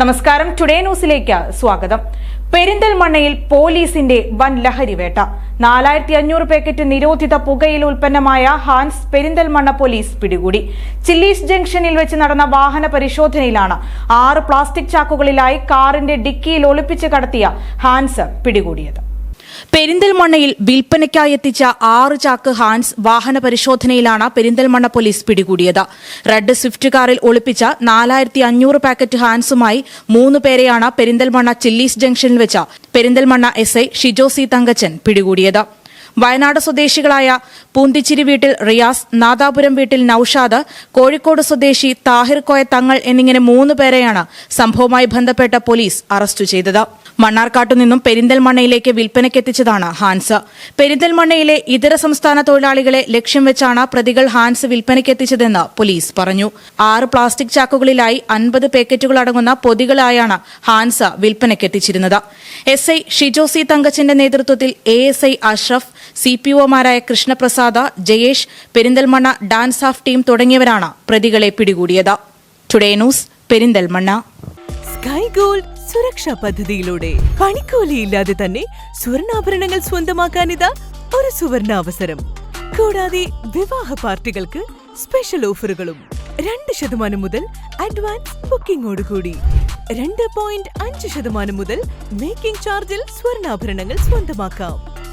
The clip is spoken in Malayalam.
നമസ്കാരം. ടുഡേ ന്യൂസിലേക്ക് സ്വാഗതം. പെരിന്തൽമണ്ണയിൽ പോലീസിന്റെ വൻ ലഹരിവേട്ട. നാലായിരത്തി അഞ്ഞൂറ് പാക്കറ്റ് നിരോധിത പുകയിൽ ഉൽപ്പന്നമായ ഹാൻസ് പെരിന്തൽമണ്ണ പോലീസ് പിടികൂടി. ചില്ലീസ് ജംഗ്ഷനിൽ വെച്ച് നടന്ന വാഹന പരിശോധനയിലാണ് ആറ് പ്ലാസ്റ്റിക് ചാക്കുകളിലായി കാറിന്റെ ഡിക്കിയിൽ ഒളിപ്പിച്ച് കടത്തിയ ഹാൻസ് പിടികൂടിയത്. പെരിന്തൽമണ്ണയിൽ വിൽപ്പനയ്ക്കായി എത്തിച്ച ആറ് ചാക്ക് ഹാൻസ് വാഹന പരിശോധനയിലാണ് പെരിന്തൽമണ്ണ പോലീസ് പിടികൂടിയത്. റെഡ് സ്വിഫ്റ്റ് കാറിൽ ഒളിപ്പിച്ച നാലായിരത്തി അഞ്ഞൂറ് പാക്കറ്റ് ഹാൻസുമായി മൂന്ന് പേരെയാണ് പെരിന്തൽമണ്ണ ചില്ലീസ് ജംഗ്ഷനിൽ വെച്ച Perinthalmanna SI I Shijo C Thankachan പിടികൂടിയത്. വയനാട് സ്വദേശികളായ പൂന്തിച്ചിരി വീട്ടിൽ റിയാസ് നാദാപുരം വീട്ടിൽ നൌഷാദ് കോഴിക്കോട് സ്വദേശി താഹിർ കോയ തങ്ങൾ എന്നിങ്ങനെ മൂന്ന് പേരെയാണ് സംഭവവുമായി ബന്ധപ്പെട്ട പോലീസ് അറസ്റ്റ് ചെയ്തത്. മണ്ണാർക്കാട്ടു നിന്നും പെരിന്തൽമണ്ണയിലേക്ക് വിൽപ്പനയ്ക്കെത്തിച്ചതാണ് ഹാൻസ്. പെരിന്തൽമണ്ണയിലെ ഇതര സംസ്ഥാന തൊഴിലാളികളെ ലക്ഷ്യം വെച്ചാണ് പ്രതികൾ ഹാൻസ് വിൽപ്പനയ്ക്കെത്തിച്ചതെന്ന് പോലീസ് പറഞ്ഞു. ആറ് പ്ലാസ്റ്റിക് ചാക്കുകളിലായി അൻപത് പാക്കറ്റുകൾ അടങ്ങുന്ന പൊതികളായാണ് ഹാൻസ് വിൽപ്പനയ്ക്കെത്തിച്ചിരുന്നത് എസ് ഐ ഷിജോ സി തങ്കച്ചന്റെ നേതൃത്വത്തിൽ A S I Ashraf C P ഒമാരായ Krishnaprasad Jayesh Perinthalmanna DANSAF team തുടങ്ങിയവരാണ് പ്രതികളെ പിടികൂടിയത്. Today news Perinthalmanna. Sky gold സുരക്ഷാ പദ്ധതിയിലൂടെ പണിക്കൂലിയില്ലാതെ തന്നെ സ്വർണാഭരണങ്ങൾ സ്വന്തമാക്കാനിതാ ഒരു സുവർണ അവസരം കൂടാതെ വിവാഹ പാർട്ടികൾക്ക് സ്പെഷ്യൽ ഓഫറുകളും രണ്ട് ശതമാനം മുതൽ അഡ്വാൻസ് ബുക്കിംഗോടുകൂടി രണ്ട് പോയിന്റ് അഞ്ച് ശതമാനം മുതൽ മേക്കിംഗ് ചാർജിൽ സ്വർണാഭരണങ്ങൾ സ്വന്തമാക്കാം.